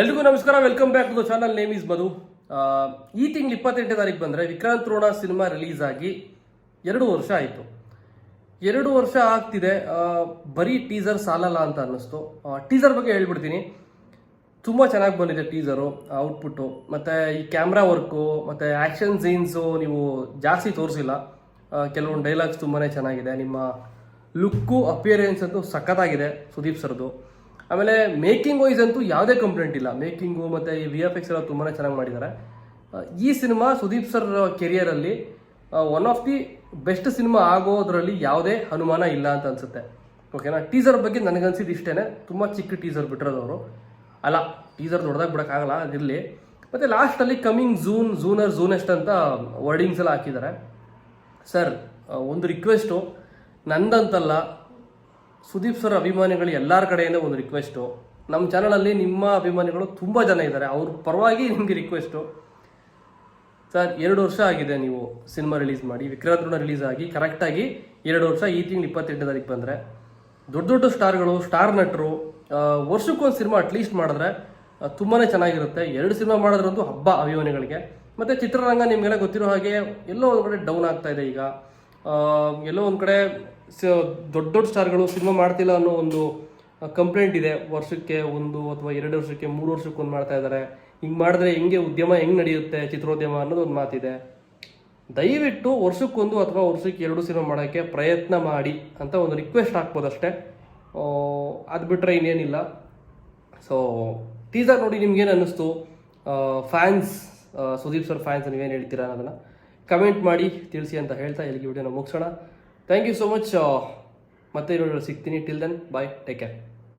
ಎಲ್ರಿಗೂ ನಮಸ್ಕಾರ welcome back to the channel name is Madhu ಈ ತಿಂಗಳು ಇಪ್ಪತ್ತೆಂಟನೇ ತಾರೀಕು ಬಂದರೆ ವಿಕ್ರಾಂತ್ ರೋಣ ಸಿನಿಮಾ ರಿಲೀಸ್ ಆಗಿ ಎರಡು ವರ್ಷ ಆಯಿತು. ಎರಡು ವರ್ಷ ಆಗ್ತಿದೆ. ಬರೀ ಟೀಸರ್ ಸಾಲಲ್ಲ ಅಂತ ಅನ್ನಿಸ್ತು. ಟೀಸರ್ ಬಗ್ಗೆ ಹೇಳ್ಬಿಡ್ತೀನಿ. ತುಂಬ ಚೆನ್ನಾಗಿ ಬಂದಿದೆ ಟೀಸರು ಔಟ್ಪುಟ್ಟು ಮತ್ತು ಈ ಕ್ಯಾಮ್ರಾ ವರ್ಕು ಮತ್ತು ಆ್ಯಕ್ಷನ್ ಸೀನ್ಸು ನೀವು ಜಾಸ್ತಿ ತೋರಿಸಿಲ್ಲ. ಕೆಲವೊಂದು ಡೈಲಾಗ್ಸ್ ತುಂಬಾ ಚೆನ್ನಾಗಿದೆ. ನಿಮ್ಮ ಲುಕ್ಕು ಅಪಿಯರೆನ್ಸ್ ಅಂತೂ ಸಖತ್ತಾಗಿದೆ ಸುದೀಪ್ ಸರ್ದು. ಆಮೇಲೆ ಮೇಕಿಂಗ್ ವೈಸ್ ಅಂತೂ ಯಾವುದೇ ಕಂಪ್ಲೇಂಟ್ ಇಲ್ಲ. ಮೇಕಿಂಗು ಮತ್ತು ಈ ವಿ ಎಫ್ ಎಕ್ಸ್ ಎಲ್ಲ ತುಂಬಾ ಚೆನ್ನಾಗಿ ಮಾಡಿದ್ದಾರೆ ಈ cinema Sudeep sir ಕೆರಿಯರಲ್ಲಿ one of the best cinema ಆಗೋದ್ರಲ್ಲಿ ಯಾವುದೇ ಅನುಮಾನ ಇಲ್ಲ ಅಂತ ಅನಿಸುತ್ತೆ. ಓಕೆನಾ ಟೀಸರ್ ಬಗ್ಗೆ ನನಗನ್ಸಿದ್ದು ಇಷ್ಟೇ ತುಂಬ ಚಿಕ್ಕ ಟೀಸರ್ ಬಿಟ್ಟಿರೋದವರು ಅಲ್ಲ ಟೀಸರ್ ದೊಡ್ಡದಾಗಿ ಬಿಡೋಕ್ಕಾಗಲ್ಲ ಅದಿರಲಿ ಮತ್ತು ಲಾಸ್ಟಲ್ಲಿ ಕಮಿಂಗ್ ಝೂನ್ ಝೂನರ್ ಝೂನೆಸ್ಟ್ ಅಂತ ವರ್ಡಿಂಗ್ಸ್ ಎಲ್ಲ ಹಾಕಿದ್ದಾರೆ ಸರ್ ಒಂದು ರಿಕ್ವೆಸ್ಟು ನಂದಂತಲ್ಲ ಸುದೀಪ್ ಸರ್ ಅಭಿಮಾನಿಗಳು ಎಲ್ಲರ ಕಡೆಯಿಂದ ಒಂದು ರಿಕ್ವೆಸ್ಟು ನಮ್ಮ ಚಾನಲಲ್ಲಿ ನಿಮ್ಮ ಅಭಿಮಾನಿಗಳು ತುಂಬ ಜನ ಇದ್ದಾರೆ. ಅವ್ರ ಪರವಾಗಿ ನಿಮಗೆ ರಿಕ್ವೆಸ್ಟು ಸರ್, ಎರಡು ವರ್ಷ ಆಗಿದೆ ನೀವು ಸಿನಿಮಾ ರಿಲೀಸ್ ಮಾಡಿ. ವಿಕ್ರಾಂತ್ ಋಣ ರಿಲೀಸ್ ಆಗಿ ಕರೆಕ್ಟಾಗಿ ಎರಡು ವರ್ಷ ಈ ತಿಂಗಳು ಇಪ್ಪತ್ತೆಂಟನೇ ತಾರೀಕು ಬಂದರೆ. ದೊಡ್ಡ ದೊಡ್ಡ ಸ್ಟಾರ್ಗಳು, ಸ್ಟಾರ್ ನಟರು ವರ್ಷಕ್ಕೊಂದು ಸಿನಿಮಾ ಅಟ್ಲೀಸ್ಟ್ ಮಾಡಿದ್ರೆ ತುಂಬಾ ಚೆನ್ನಾಗಿರುತ್ತೆ. ಎರಡು ಸಿನಿಮಾ ಮಾಡಿದ್ರಂತೂ ಹಬ್ಬ ಅಭಿಮಾನಿಗಳಿಗೆ. ಮತ್ತು ಚಿತ್ರರಂಗ ನಿಮಗೆಲ್ಲ ಗೊತ್ತಿರೋ ಹಾಗೆ ಎಲ್ಲೋ ಒಂದು ಕಡೆ ಡೌನ್ ಆಗ್ತಾ ಇದೆ ಈಗ. ಎಲ್ಲೋ ಒಂದು ಕಡೆ ದೊಡ್ಡ ದೊಡ್ಡ ಸ್ಟಾರ್ಗಳು ಸಿನಿಮಾ ಮಾಡ್ತಿಲ್ಲ ಅನ್ನೋ ಒಂದು ಕಂಪ್ಲೇಂಟ್ ಇದೆ. ವರ್ಷಕ್ಕೆ ಒಂದು ಅಥವಾ ಎರಡು ವರ್ಷಕ್ಕೆ ಮೂರು ವರ್ಷಕ್ಕೆ ಒಂದು ಮಾಡ್ತಾ ಇದ್ದಾರೆ ಹಿಂಗೆ ಮಾಡಿದ್ರೆ ಹೆಂಗೆ ಉದ್ಯಮ ಹೆಂಗೆ ನಡೆಯುತ್ತೆ, ಚಿತ್ರೋದ್ಯಮ ಅನ್ನೋದು ಒಂದು ಮಾತಿದೆ. ದಯವಿಟ್ಟು ವರ್ಷಕ್ಕೊಂದು ಅಥವಾ ವರ್ಷಕ್ಕೆ ಎರಡು ಸಿನಿಮಾ ಮಾಡೋಕ್ಕೆ ಪ್ರಯತ್ನ ಮಾಡಿ ಅಂತ ಒಂದು ರಿಕ್ವೆಸ್ಟ್ ಹಾಕ್ಬೋದಷ್ಟೇ. ಅದು ಬಿಟ್ಟರೆ ಇನ್ನೇನಿಲ್ಲ. ಸೊ ಟೀಸರ್ ನೋಡಿ ನಿಮ್ಗೇನು ಅನ್ನಿಸ್ತು? ಫ್ಯಾನ್ಸ್ ಸುದೀಪ್ ಸರ್ ಫ್ಯಾನ್ಸ್ ನೀವೇನು ಹೇಳ್ತೀರಾ ಅನ್ನೋದನ್ನು? ಕಮೆಂಟ್ ಮಾಡಿ ತಿಳಿಸಿ ಅಂತ ಹೇಳ್ತಾ ಇಲ್ಲಿಗೆ ವಿಡಿಯೋನ ಮುಗಿಸೋಣ. ಥ್ಯಾಂಕ್ ಯು ಸೋ ಮಚ್ ಮತ್ತೆ ಇರೋ ಸಿಗ್ತೀನಿ. Till then bye take care